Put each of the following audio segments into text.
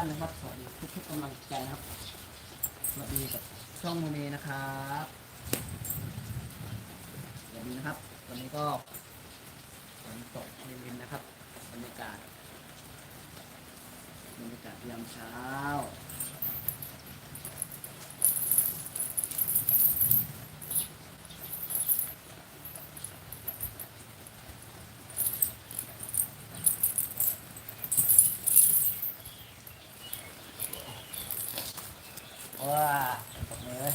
ท่านนะครับสวัสดีทุกๆกำลังใจนะครับสวัสดีกับช่องโมเนนะครับสวัสดีนะครับวันนี้ก็ฝนตกรินๆนะครับบรรยากาศบรรยากาศยามเช้า ว้าตกเลย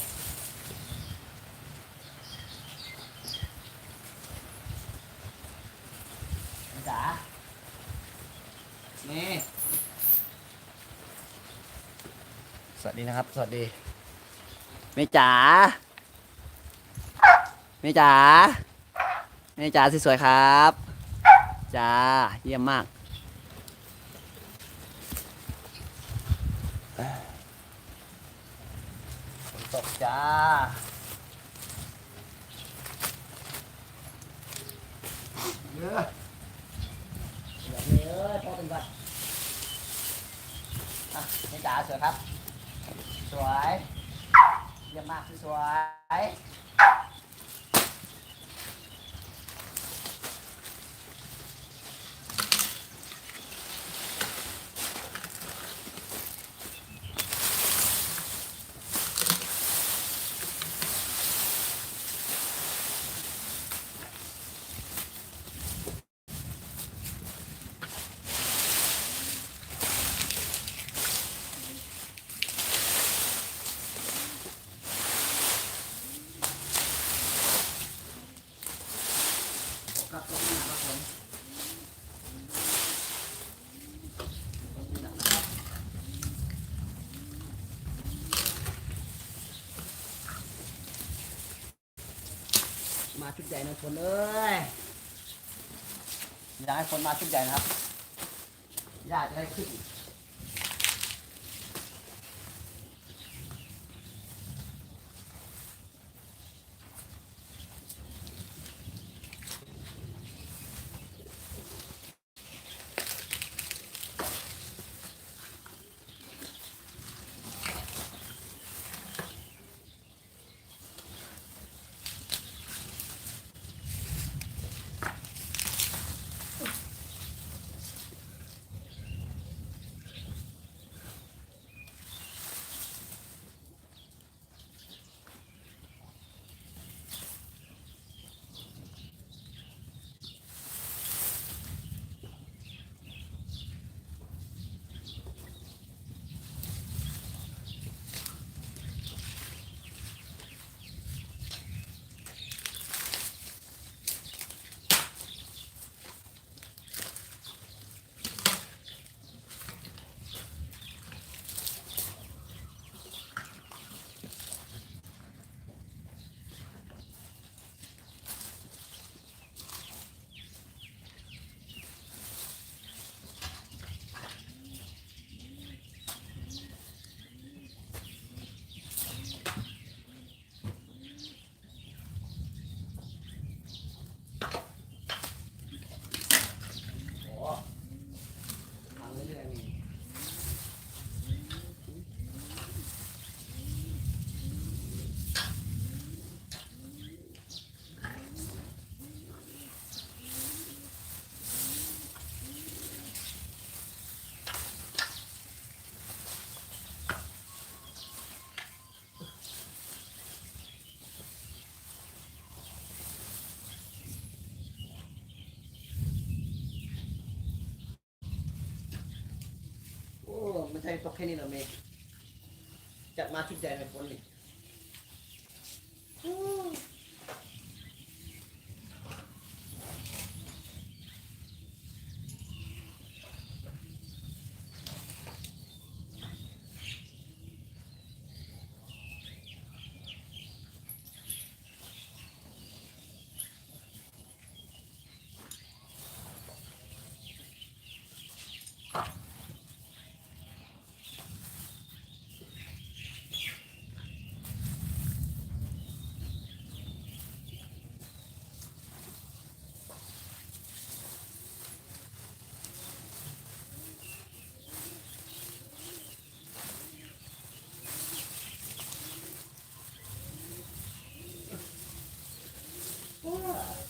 จ๋านี่ ส วัสดีนะครับ สวัสดีเมจ๋าเมจ๋าเมจ๋าสวยๆครับจ้าเยี่ยมมากฝนตกจ้าเยอะเดี๋ยวนี้เอ้ยพ่อเป็นบัดอะนี่จ๋าสวยครับ สวยเยี่ยมมากสวยกลับตรงนี้นะครับผมตรงนี้นะครับมาชุ ดใหญ่นะคนเอ้ยอยากให้คนมาชุดใหญ่นะครับญาติจะได้ขึ้น อ้ไม่ใช่ตก Yeah.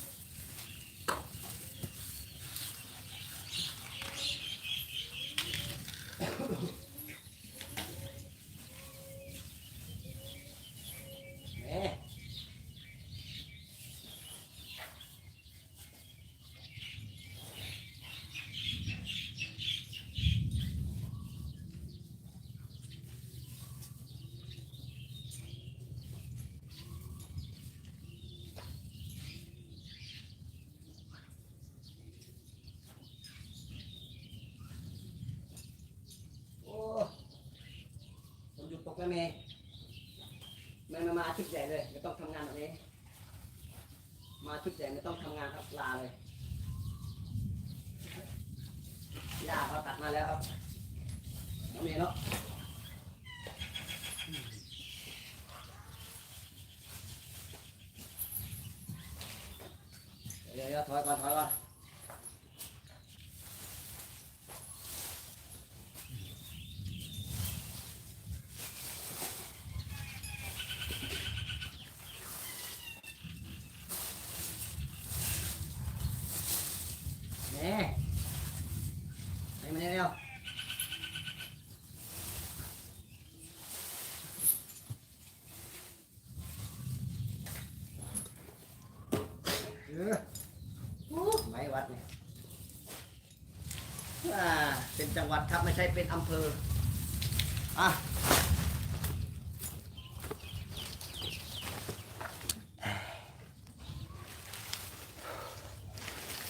มยุดตกแล้วเมย์ไม่มามาชุดใหญ่เลยไม่ต้องทำงานแบบนี้มาชุดใหญ่ไม่ต้องทำงานครับลาเลยยาเขาตัดมาแล้วครับน้องเมย์เนาะเดี๋ยวเดี๋ยวถอยก่อนถอยก่อนแหน่ไปมาเร็วเออโอ้ ไม้วัดเนี่ยอ่าเป็นจังหวัดครับไม่ใช่เป็นอำเภอ อะ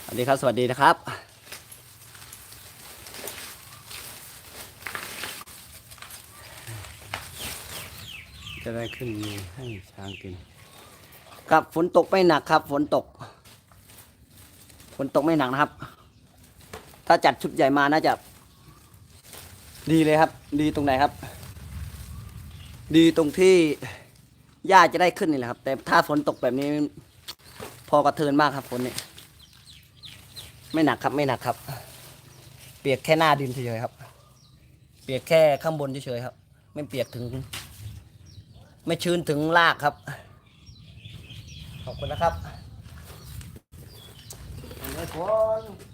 สวัสดีครับ สวัสดีนะครับ จะได้ขึ้นมือให้ช้างกิน ครับฝนตกไม่หนักครับ ฝนตก ฝนตกไม่หนักนะครับ ถ้าจัดชุดใหญ่มาน่าจะ ดีเลยครับ ดีตรงไหนครับ ดีตรงที่หญ้าจะได้ขึ้นนี่แหละครับ แต่ถ้าฝนตกแบบนี้ พอกระเทินมากครับฝนนี่ไม่หนักครับไม่หนักครับ เปียกแค่หน้าดินเฉยๆครับ เปียกแค่ข้างบนเฉยๆครับ ไม่เปียกถึง ไม่ชื้นถึงรากครับ ขอบคุณนะครับ อั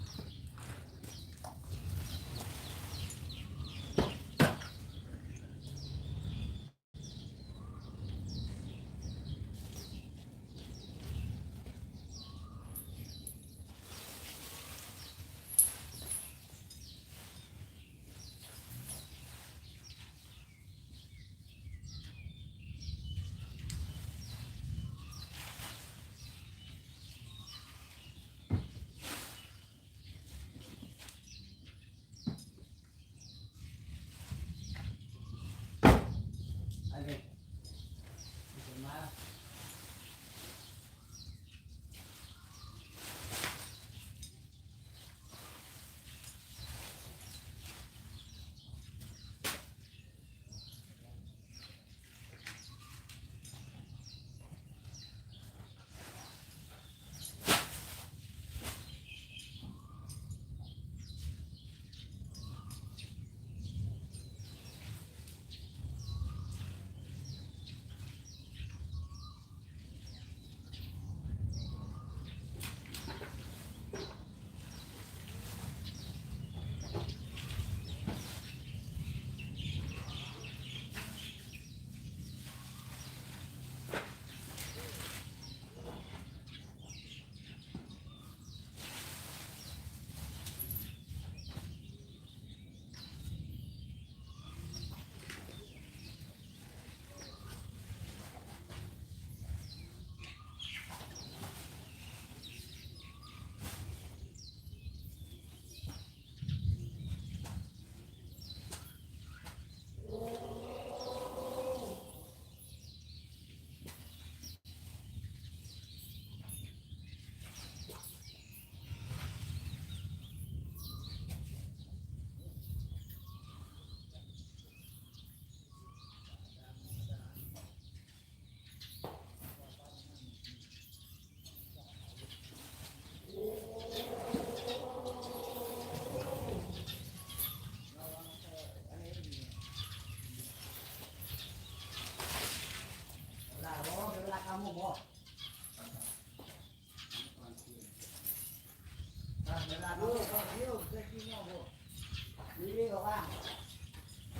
นี่นี่ก็ว่า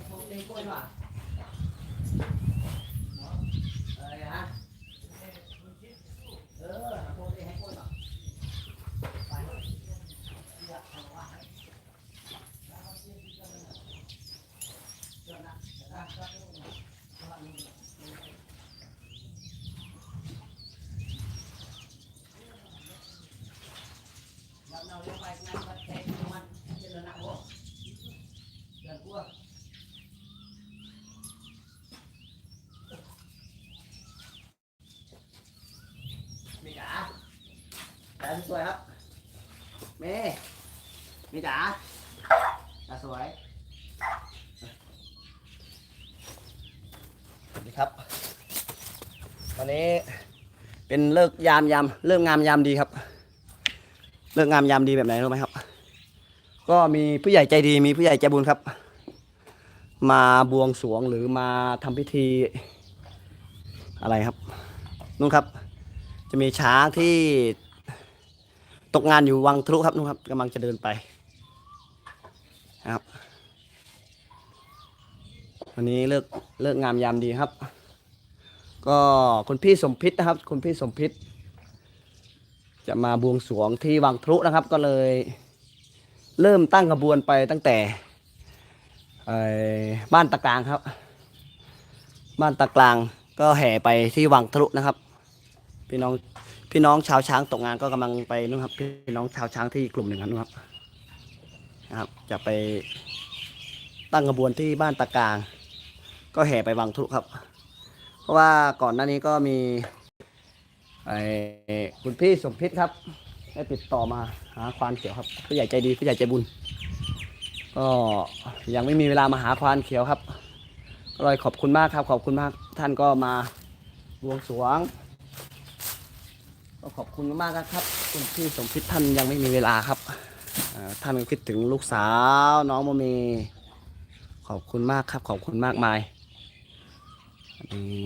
ผมเป็นคนว่า เป็นเลิกยามยามเลิกงามยามดีครับ เลิกงามยามดีแบบไหนรู้ไหมครับ ก็มีผู้ใหญ่ใจดีมีผู้ใหญ่ใจบุญครับ มาบวงสรวงหรือมาทำพิธีอะไรครับนู่นครับ จะมีช้างที่ตกงานอยู่วังทะลุครับนู่นครับกำลังจะเดินไปนะครับวันนี้เลิกเลิกงามยามดีครับ ก็คุณพี่สมพิษนะครับ คุณพี่สมพิษ จะมาบวงสรวงที่วังพลุนะครับ ก็เลย เริ่มตั้งขบวนไปตั้งแต่บ้านตะกลางครับ บ้านตะกลางก็แห่ไปที่วังทะลุนะครับ พี่น้องพี่น้องชาวช้างตกงานก็กำลังไปนู่นครับ พี่น้องชาวช้างที่กลุ่มหนึ่งนู่นครับนะครับ จะไปตั้งขบวนที่บ้านตะกลาง ก็แห่ไปวังทะลุครับ ราะว่าก่อนหน้านี้ก็มีไอ้คุณพี่สมพิษครับ ได้ติดต่อมาหาควานเขียวครับผู้ใหญ่ใจดีผู้ใหญ่ใจบุญ ก็ยังไม่มีเวลามาหาควานเขียวครับก็เลยขอบคุณมากครับ ขอบคุณมากท่านก็มาบวงสรวงก็ขอบคุณมากๆครับ คุณพี่สมพิษท่านยังไม่มีเวลาครับท่านคิดถึงลูกสาวน้องโมเมขอบคุณมากครับ ขอบคุณมากมาย อันนี้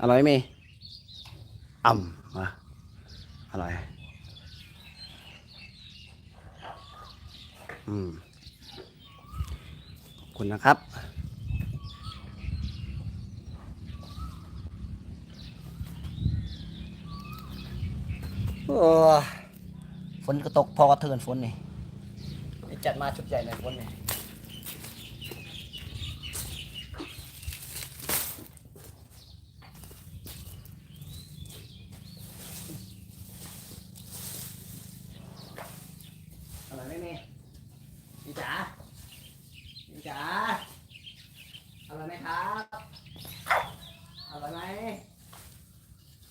อร่อยไหมอ่ำมาอร่อย อืมขอบคุณนะครับฝนก็ตกพอกระเทือนฝนนี่นี่จัดมาชุดใหญ่เลยฝนนี่ อร่อยไหมเมย์นี่จ๋านี่จ๋าอร่อยไหมครับอร่อยไหม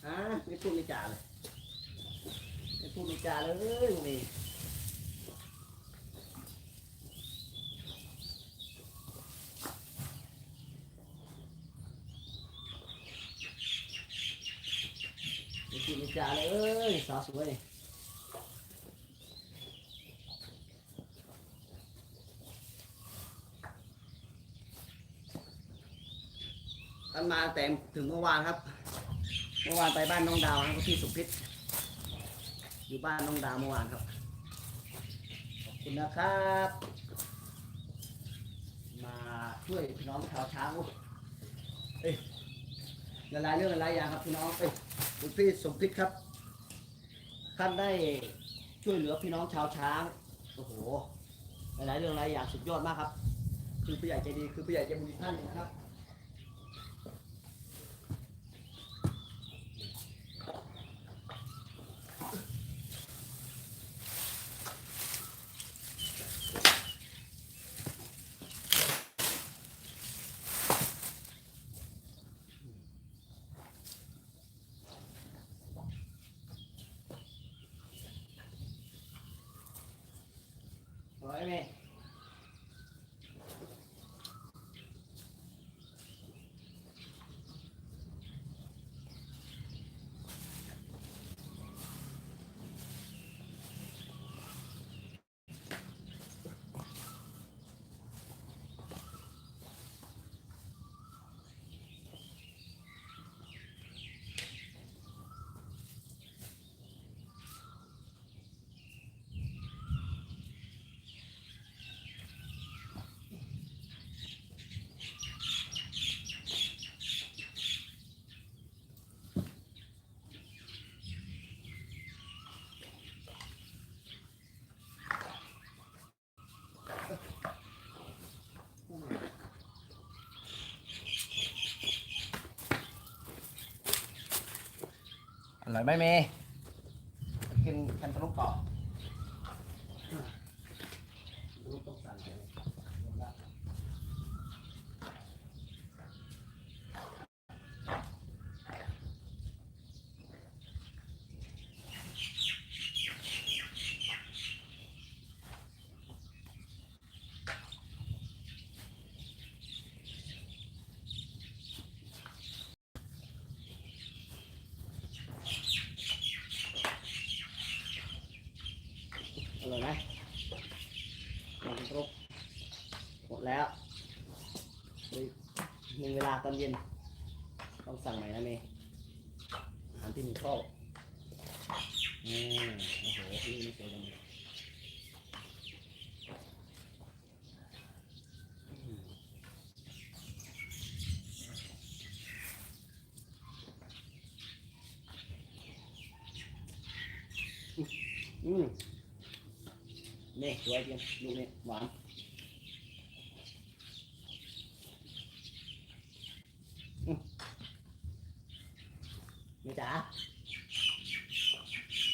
ฮะไม่พูดไม่ จ๋าเลยไม่พูดไม่จ๋าเลยลูกนี่ไม่พูดไม่จ๋าเลยสาวสวยท่านมาแต่ถึงเมื่อวานครับ เมื่อวานไปบ้านน้องดาวนะครับที่สุพิษอยู่บ้านน้องดาวเมื่อวานครับขอบคุณนะครับ มาช่วยพี่น้องชาวช้างเอ้ยหลายเรื่องหลายอย่างครับพี่น้องเอ้ยคุณพี่สมพิษครับท่านได้ช่วยเหลือพี่น้องชาวช้างโอ้โหหลายๆเรื่องหลายอย่างสุดยอดมากครับ คือผู้ใหญ่ใจดีคือผู้ใหญ่ใจบุญอีท่านนะครับ ร่อยไหมเมย์กินแคนตาลูกต่อลูกต้องสั่นเลย อร่อยไหมลองครบหมดแล้วเฮ้ยมีเวลา ตอนเย็น ต้องสั่งใหม่นะเมย์อาหารที่มีข้าวอืมโอ้โหนี่ไม่สวยจังเลยอืมอืมนี่สวยจริงลูกนี่หวานอืม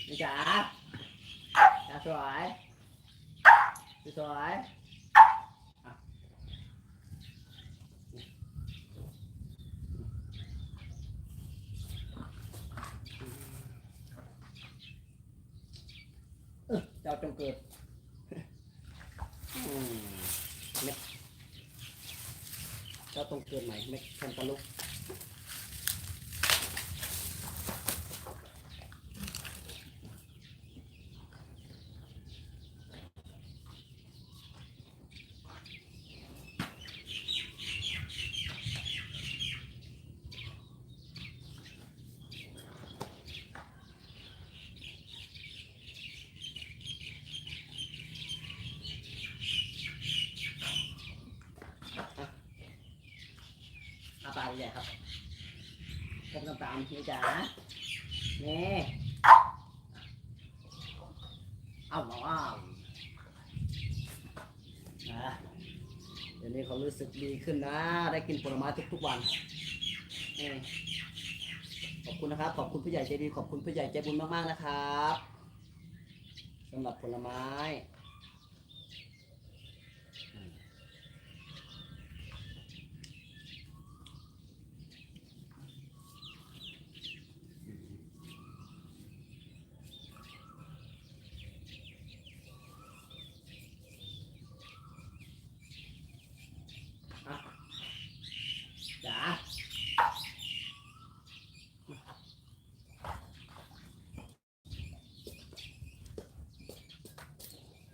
นี่จ๋าจ๋าจ๋าสวยสวยเออเจ้าจงเกิดเม็ดก็ต้องเกินใหม่เม็ดแคนตาลูป อาปากใหญ่ครับกลมตามๆนี่จ๋านี่เอามาว้าวนะเดี๋ยวนี้เขารู้สึกดีขึ้นนะ ได้กินผลไม้ทุกๆวันนี่ขอบคุณนะครับ ขอบคุณผู้ใหญ่ใจดี ขอบคุณผู้ใหญ่ใจบุญมากๆนะครับสำหรับผลไม้ อะจ๋า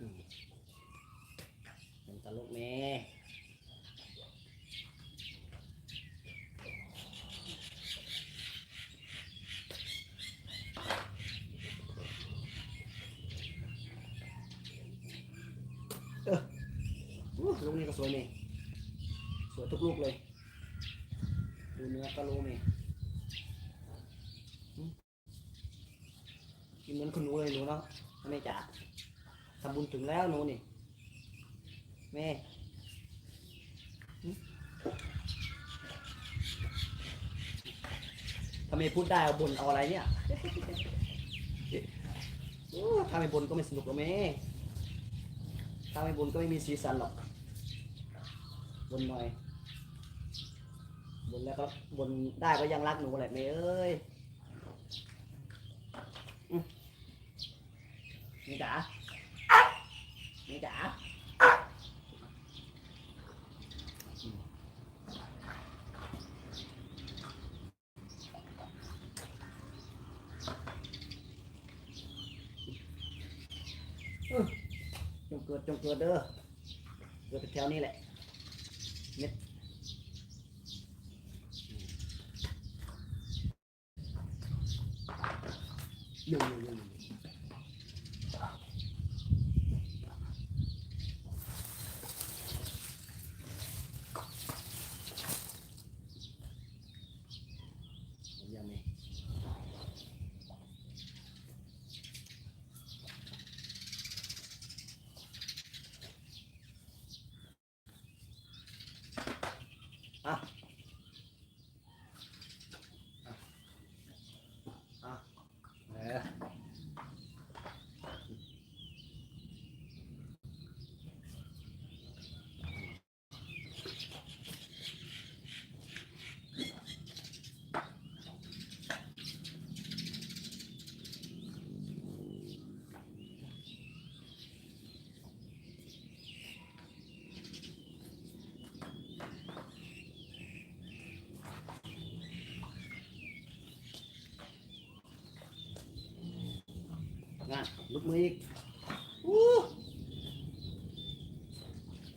อืมเป็นตลก แม่เอออู้ลูกนี้ก็สวยนี่สวยทุกลูกเลย ดูเนื้อก็รู้นี่หึกินเหมือนคุณหนูเลยหนูเนาะแม่จ๋าทำบุญถึงแล้วหนูนี่ แม่หึถ้าไมพูดได้เอาบนเอาอะไรเนี่ยโอ้ถ้าไม่บนก็ไม่สนุกหรอกแม่ถ้าไม่บนก็ไม่มีสีสันหรอก บนหน่อย บนแล้วก็บนได้ก็ยังรักหนูแหละเมย์เอ้ยนี่จ๋านี่จ๋าอืมอื้อ จงเกิดจงเกิดเด้อเกิดแถวนี้แหละ เม็ด อยู่อยู่อยู่อยู่ยังไงอะอะอะ นั่นลุกมืออีกอู้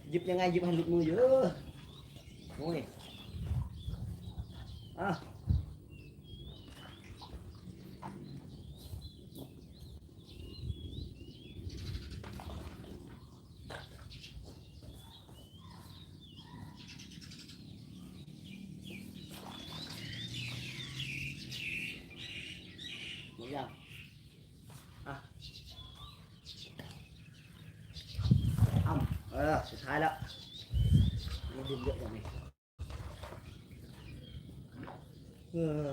หยิบยังไงหยิบให้ลุกมือเยอะโอ้ยอะหมดยังอะอ้ำเอ อสุดท้ายแล้วมันดินเยอะอย่างนี้เออ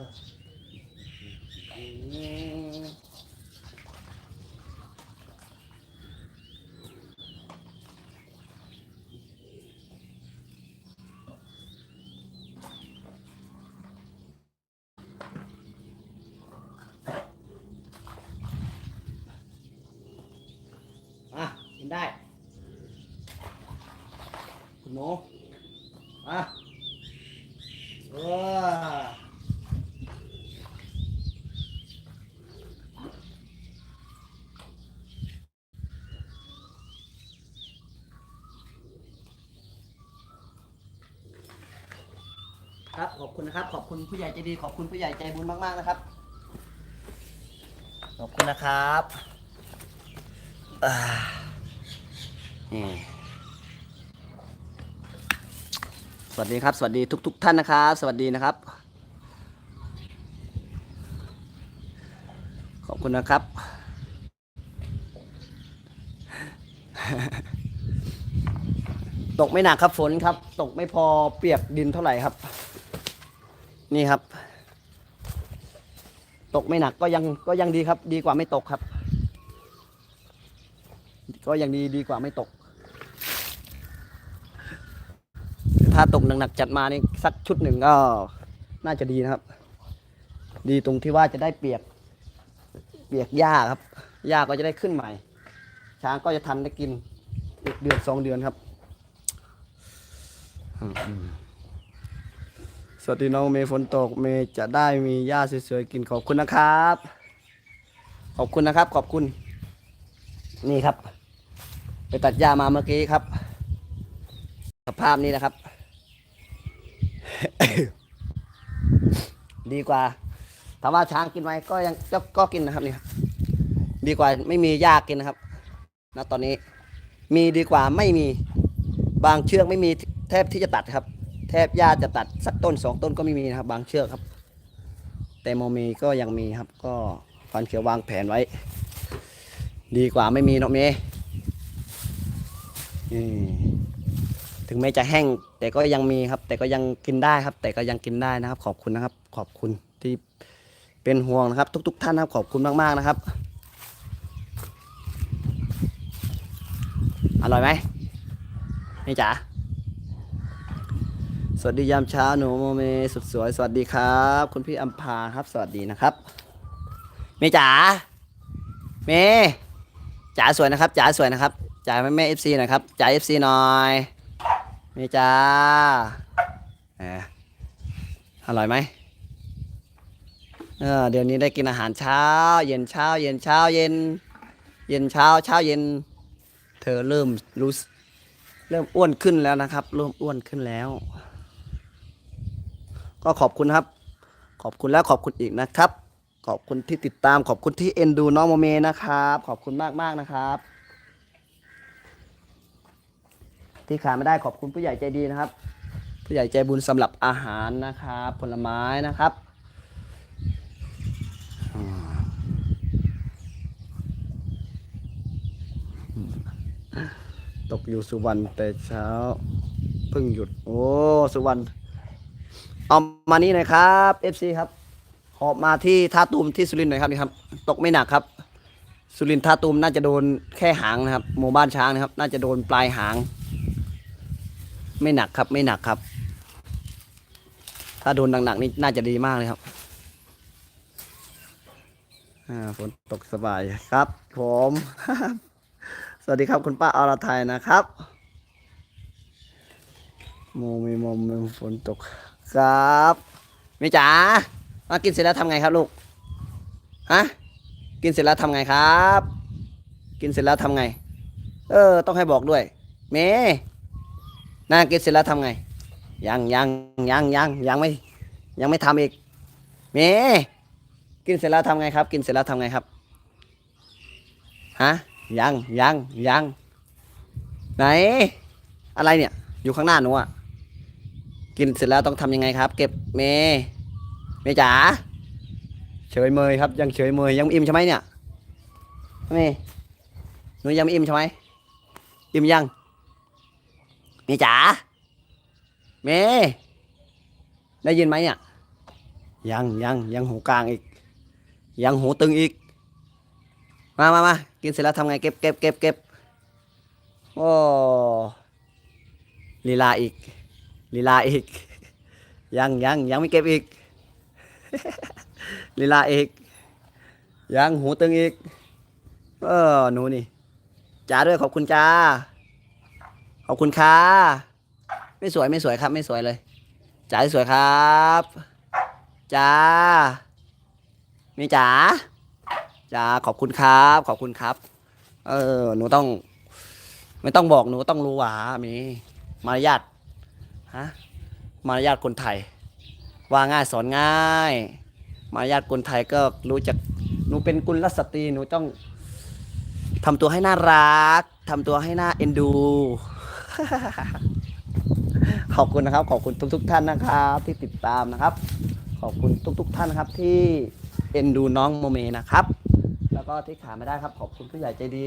อืมอะกินได้ คุณหมูอะเออ ครับขอบคุณนะครับ ขอบคุณผู้ใหญ่ใจดี ขอบคุณผู้ใหญ่ใจบุญมาก ๆ นะครับ ขอบคุณนะครับอ่านี่สวัสดีครับ สวัสดีทุก ๆ ท่านนะครับ สวัสดีนะครับ ขอบคุณนะครับ ตกไม่หนักครับฝนครับ ตกไม่พอเปียกดินเท่าไหร่ครับ นี่ครับ ตกไม่หนักก็ยังก็ยังดีครับ ดีกว่าไม่ตกครับ ก็ยังดีดีกว่าไม่ตก ถ้าตกหนักๆจัดมานี่สักชุดหนึ่งก็น่าจะดีนะครับ ดีตรงที่ว่าจะได้เปียก เปียกหญ้าครับหญ้าก็จะได้ขึ้นใหม่ ช้างก็จะทันได้กินอีกเดือนสองเดือนครับ อืม วัสดีน้องเมย์ฝนตกเมย์จะได้มีหญ้าสวยๆกินขอบคุณนะครับ ขอบคุณนะครับ ขอบคุณ นี่ครับ ไปตัดหญ้ามาเมื่อกี้ครับสภาพนี้นะครับ ดีกว่าถามว่าช้างกินไหมก็ยังก็ก็กินนะครับนี่ครับดีกว่าไม่มีหญ้ากินนะครับณตอนนี้มีดีกว่าไม่มีบางเชือกไม่มีแทบที่จะตัดครับ แทบหญ้าจะตัดสักต้นสองต้นก็ไม่มีนะครับ บางเชือกครับ แต่โมมีก็ยังมีครับ ก็ฟันเขียววางแผนไว้ ดีกว่าไม่มีเนาะเมนี่ถึงแม้จะแห้ง แต่ก็ยังมีครับ แต่ก็ยังกินได้ครับ แต่ก็ยังกินได้นะครับ ขอบคุณนะครับ ขอบคุณที่เป็นห่วงนะครับ ทุก ๆ ท่านนะครับ ขอบคุณมากๆนะครับอร่อยไหมนี่จ๋า สวัสดียามเช้าหนูโมเมสุดสวย สวัสดีครับ คุณพี่อัมพาครับ สวัสดีนะครับ เมย์จ๋าเมย์จ๋าสวยนะครับจ๋าสวยนะครับจ๋าแม่แม่เอฟซีหน่อยครับจ๋าเอฟซีหน่อยเมย์จ๋าแหมอร่อยไหมเออเดี๋ยวนี้ได้กินอาหารเช้า เย็นเช้า เย็นเช้า เย็น เย็นเช้าเช้าเย็น เธอเริ่มรู้สึกเริ่มอ้วนขึ้นแล้วนะครับ เริ่มอ้วนขึ้นแล้ว ก็ขอบคุณครับ ขอบคุณแล้วขอบคุณอีกนะครับ ขอบคุณที่ติดตามขอบคุณที่เอ็นดูน้องโมเมนะครับ ขอบคุณมากมากนะครับ ที่ขาดไม่ได้ขอบคุณผู้ใหญ่ใจดีนะครับ ผู้ใหญ่ใจบุญสำหรับอาหารนะครับ ผลไม้นะครับตกอยู่สุวรรณแต่เช้าเพิ่งหยุด โอ้ สุวรรณ เอามานี่หน่อยครับ FC ครับหอบมาที่ท่าตูมที่สุรินทร์หน่อยครับนี่ครับ ตกไม่หนักครับ สุรินทร์ท่าตูมน่าจะโดนแค่หางนะครับหมู่บ้านช้างนะครับ น่าจะโดนปลายหาง ไม่หนักครับ ไม่หนักครับ ถ้าโดนหนักๆนี่น่าจะดีมากเลยครับฝนตกสบายครับ ผม สวัสดีครับคุณป้าอรไทยนะครับโมมีโมมฝนตก ครับแม่จ๋ามากินเสร็จแล้วทำไงครับลูกฮะกินเสร็จแล้วทำไงครับ กินเสร็จแล้วทำไง เออ ต้องให้บอกด้วย เมน่ากินเสร็จแล้วทำไง ยังยังยังยังยังไม่ ยังไม่ทำอีก เมกินเสร็จแล้วทำไงครับ กินเสร็จแล้วทำไงครับฮะยังยังยังไหน อะไรเนี่ย อยู่ข้างหน้าหนูอะ กินเสร็จแล้วต้องทำยังไงครับ เก็บเมเมจ๋าเฉยเมยครับ ยังเฉยเมยยังอิ่มใช่ไหมเนี่ยเมหนูยังไม่อิ่มใช่ไหมอิ่มยังเมจ๋าเมได้ยินไหมเนี่ยยังยังยังหูกลางอีก ยังหูตึงอีก มามามากินเสร็จแล้วทำไงเก็บเก็บเก็บเก็บโอ้ลีลาอีก ลีลาอีก ยังยังยังไม่เก็บอีก ลีลาอีก ยังหูตึงอีก เออหนูนี่จ้าด้วยขอบคุณจ้า ขอบคุณค่ะ ไม่สวยไม่สวยครับ ไม่สวยเลยจ้าสวยครับจ้ามีจ๋าจ้าขอบคุณครับ ขอบคุณครับ เออ หนูต้อง ไม่ต้องบอกหนูต้องรู้ว่ามีมารยาท ฮะมารยาทคนไทย ว่าง่ายสอนง่าย มารยาทคนไทยก็รู้จักหนูเป็นกุลสตรีหนูต้องทำตัวให้น่ารักทำตัวให้น่าเอ็นดู ขอบคุณนะครับ ขอบคุณทุกๆท่านนะครับ ที่ติดตามนะครับ ขอบคุณทุกๆท่านนะครับที่เอ็นดูน้องโมเมนะครับ แล้วก็ที่ขาดไม่ได้ครับ ขอบคุณผู้ใหญ่ใจดี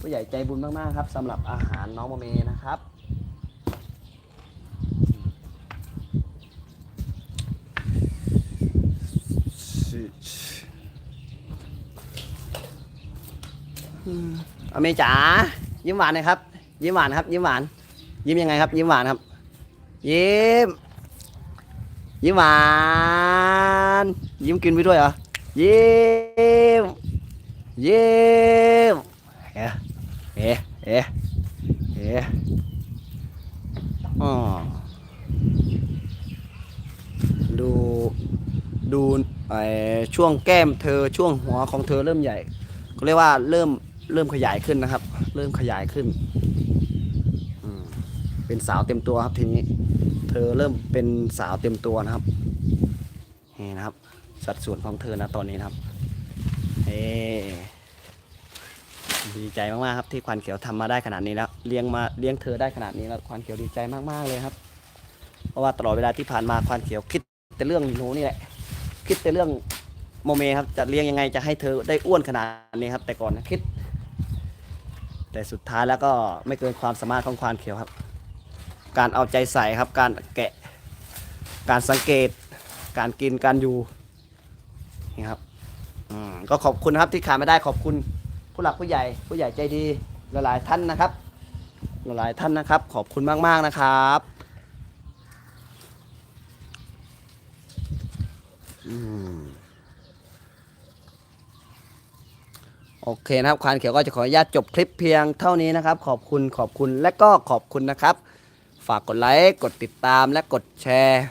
ผู้ใหญ่ใจบุญมากๆครับสำหรับอาหารน้องโมเมนะครับ อเมจ๋ายิ้มหวานหน่อยครับ ยิ้มหวานครับ ยิ้มหวาน ยิ้มยังไงครับ ยิ้มหวานครับ ยิ้ม ยิ้มหวาน ยิ้มกินไปด้วยเหรอ ยิ้ม ยิ้มเอ๊ะเอ๊ะเอ๊ะเอ๊ะอ๋อดู ดู ช่วงแก้มเธอช่วงหัวของเธอเริ่มใหญ่เขาเรียกว่าเริ่มเริ่มขยายขึ้นนะครับ เริ่มขยายขึ้นเป็นสาวเต็มตัวครับทีนี้ เธอเริ่มเป็นสาวเต็มตัวนะครับนี่นะครับ สัดส่วนของเธอนะตอนนี้นะครับเฮ้ดีใจมากๆครับที่ควันเขียวทำมาได้ขนาดนี้แล้วเลี้ยงมาเลี้ยงเธอได้ขนาดนี้แล้วควันเขียวดีใจมากๆเลยครับ เพราะว่าตลอดเวลาที่ผ่านมาควันเขียวคิดแต่เรื่องหนูนี่แหละ คิดแต่เรื่องโมเมครับจะเลี้ยงยังไงจะให้เธอได้อ้วนขนาดนี้ครับ แต่ก่อนนะคิด แต่สุดท้ายแล้วก็ไม่เกินความสามารถของควานเขียวครับ การเอาใจใส่ครับ การแกะ การสังเกต การกินการอยู่นี่ครับก็ขอบคุณครับที่ขาดไม่ได้ขอบคุณผู้หลักผู้ใหญ่ ผู้ใหญ่ใจดีหลายๆท่านนะครับ หลายๆท่านนะครับ ขอบคุณมากๆนะครับ อืม โอเคนะครับควานเขียวก็จะขออนุญาตจบคลิปเพียงเท่านี้นะครับ ขอบคุณขอบคุณและก็ขอบคุณนะครับ ฝากกดไลค์กดติดตามและกดแชร์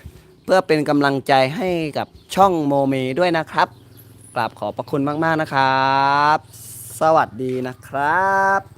เพื่อเป็นกำลังใจให้กับช่องโมเมด้วยนะครับกราบขอบพระคุณมาก ๆ นะครับ สวัสดีนะครับ